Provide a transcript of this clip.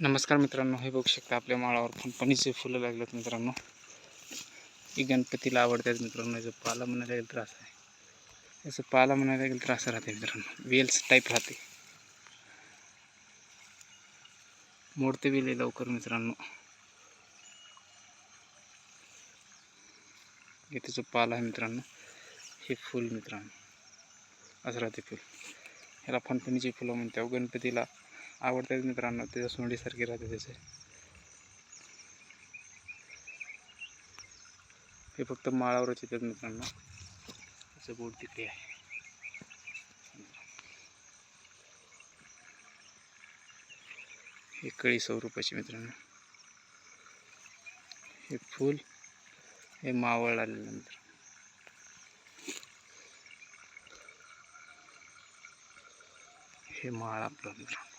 नमस्कार मित्रांनो हे बघू शकता आपल्या माळावर फणफणीचे फुलं लागलेत मित्रांनो. ही गणपतीला आवडतात मित्रांनो याचं पाला म्हणायला गेलं तर असं आहे. याचं पाला म्हणायला गेलं तर असं राहते मित्रांनो वेल्स टाईप राहते. मोडते वेल आहे लवकर मित्रांनो. हे त्याचं पाला आहे मित्रांनो हे फुल मित्रांनो असं राहते फुल. ह्याला फणफणीची फुलं म्हणते गणपतीला आवडतात मित्रांनो त्याच्या सोंडीसारखे राहते त्याचे हे फक्त माळावरच येतात मित्रांनो. त्याचं बोट तिकडे आहे. हे कळी स्वरूपाची मित्रांनो. हे फूल हे मावळ आल्यानंतर हे माळ आपलं मित्रांनो.